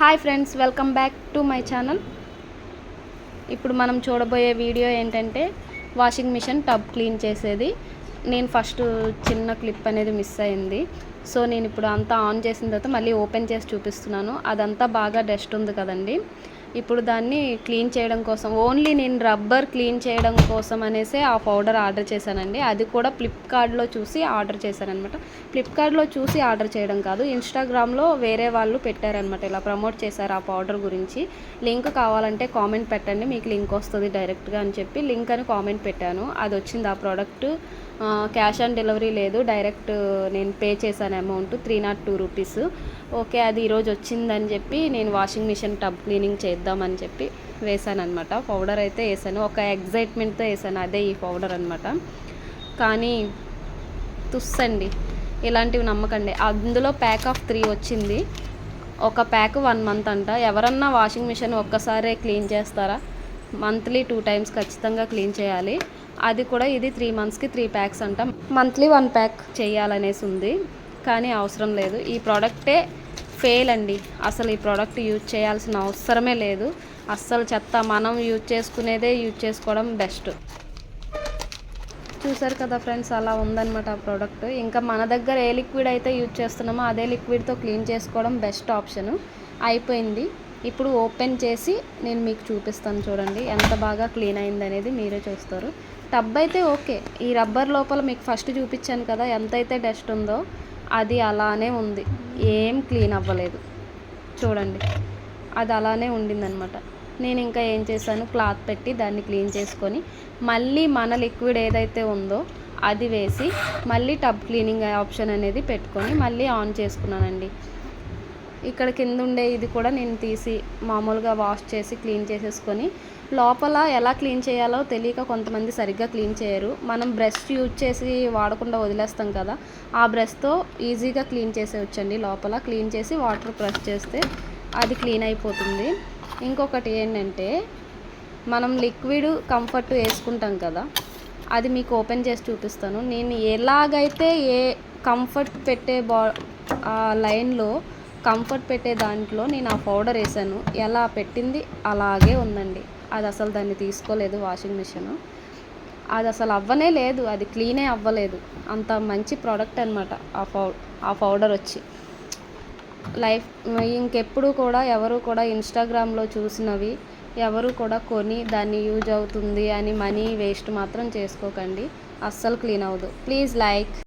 Hi friends welcome back to my channel. ఇప్పుడు మనం చూడబోయే వీడియో ఏంటంటే వాషింగ్ మిషన్ టబ్ క్లీన్ చేసేది. నేను ఫస్ట్ చిన్న క్లిప్ అనేది మిస్ అయింది. సో నేను ఇప్పుడు అంతా ఆన్ చేసిన తర్వాత మళ్ళీ ఓపెన్ చేసి చూపిస్తున్నాను. అదంతా బాగా డస్ట్ ఉంది కదండి. ఇప్పుడు దాన్ని క్లీన్ చేయడం కోసం. ఓన్లీ నేను రబ్బర్ క్లీన్ చేయడం కోసం అనేసి ఆ పౌడర్ ఆర్డర్ చేశానండి. అది కూడా ఫ్లిప్కార్ట్లో చూసి ఆర్డర్ చేశానమాట ఫ్లిప్కార్ట్లో చూసి ఆర్డర్ చేయడం కాదు ఇన్స్టాగ్రామ్లో వేరే వాళ్ళు పెట్టారనమాట ఇలా ప్రమోట్ చేశారు ఆ పౌడర్ గురించి. లింక్ కావాలంటే కామెంట్ పెట్టండి మీకు లింక్ వస్తుంది డైరెక్ట్గా అని చెప్పి లింక్ అని కామెంట్ పెట్టాను. అది వచ్చింది ఆ ప్రోడక్ట్. క్యాష్ ఆన్ డెలివరీ లేదు. డైరెక్ట్ నేను పే చేశాను amount three nought two rupees. Okay అది ఈరోజు వచ్చిందని చెప్పి నేను వాషింగ్ మిషన్ టబ్ క్లీనింగ్ చేద్దామని చెప్పి వేసాను అనమాట పౌడర్ అయితే వేసాను ఒక ఎగ్జైట్మెంట్తో వేసాను అదే ఈ పౌడర్ అనమాట కానీ తుస్సండి. ఇలాంటివి నమ్మకండి. అందులో ప్యాక్ ఆఫ్ త్రీ వచ్చింది. ఒక ప్యాక్ వన్ మంత్ అంట. ఎవరన్నా వాషింగ్ మిషన్ ఒక్కసారే క్లీన్ చేస్తారా? మంత్లీ టూ టైమ్స్ ఖచ్చితంగా క్లీన్ చేయాలి. అది కూడా ఇది త్రీ మంత్స్కి త్రీ ప్యాక్స్ అంట. మంత్లీ వన్ ప్యాక్ చేయాలనేసి ఉంది. కానీ అవసరం లేదు. ఈ ప్రోడక్టే ఫెయిల్ అండి. అసలు ఈ ప్రోడక్ట్ యూజ్ చేయాల్సిన అవసరమే లేదు. అస్సలు చెత్త మనం యూజ్ చేసుకునేదే యూజ్ చేసుకోవడం బెస్ట్. చూసారు కదా ఫ్రెండ్స్ అలా ఉందన్నమాట ఆ ప్రోడక్ట్. ఇంకా మన దగ్గర ఏ లిక్విడ్ అయితే యూజ్ చేస్తున్నామో అదే లిక్విడ్తో క్లీన్ చేసుకోవడం బెస్ట్ ఆప్షన్. అయిపోయింది. ఇప్పుడు ఓపెన్ చేసి నేను మీకు చూపిస్తాను చూడండి. ఎంత బాగా క్లీన్ అయింది అనేది మీరే చూస్తారు. టబ్ అయితే ఓకే. ఈ రబ్బర్ లోపల మీకు ఫస్ట్ చూపించాను కదా ఎంతైతే డస్ట్ ఉందో అది అలానే ఉంది. ఏం క్లీన్ అవ్వలేదు. చూడండి. అది అలానే ఉండిందనమాట. నేను ఇంకా ఏం చేశాను? క్లాత్ పెట్టి దాన్ని క్లీన్ చేసుకొని మళ్ళీ మన లిక్విడ్ ఏదైతే ఉందో అది వేసి మళ్ళీ టబ్ క్లీనింగ్ ఆప్షన్ అనేది పెట్టుకొని మళ్ళీ ఆన్ చేసుకున్నానండి. ఇక్కడ కింద ఉండే ఇది కూడా నేను తీసి మామూలుగా వాష్ చేసి క్లీన్ చేసేసుకొని లోపల ఎలా క్లీన్ చేయాలో తెలియక కొంతమంది సరిగ్గా క్లీన్ చేయరు. మనం బ్రష్ యూజ్ చేసి వాడకుండా వదిలేస్తాం కదా ఆ బ్రష్తో ఈజీగా క్లీన్ చేసేవచ్చండి లోపల క్లీన్ చేసి వాటర్ ప్రెస్ చేస్తే అది క్లీన్ అయిపోతుంది. ఇంకొకటి ఏంటంటే మనం లిక్విడ్ కంఫర్ట్ వేసుకుంటాం కదా అది మీకు ఓపెన్ చేసి చూపిస్తాను. నేను ఎలాగైతే ఏ కంఫర్ట్ పెట్టే బా ఆ లైన్లో కంఫర్ట్ పెట్టే దాంట్లో నేను ఆ పౌడర్ వేసాను. ఎలా పెట్టింది? అలాగే ఉందండి. అది అసలు దాన్ని తీసుకోలేదు వాషింగ్ మిషన్. అది అసలు అవ్వనే లేదు. అది క్లీనే అవ్వలేదు. అంత మంచి ప్రోడక్ట్ అనమాట ఆ పౌ ఆ పౌడర్ వచ్చి. లైఫ్ ఇంకెప్పుడు కూడా ఎవరు కూడా ఇన్స్టాగ్రామ్లో చూసినవి ఎవరు కూడా కొని దాన్ని యూజ్ అవుతుంది అని మనీ వేస్ట్ మాత్రం చేసుకోకండి. అస్సలు క్లీన్ అవ్వదు. Please like.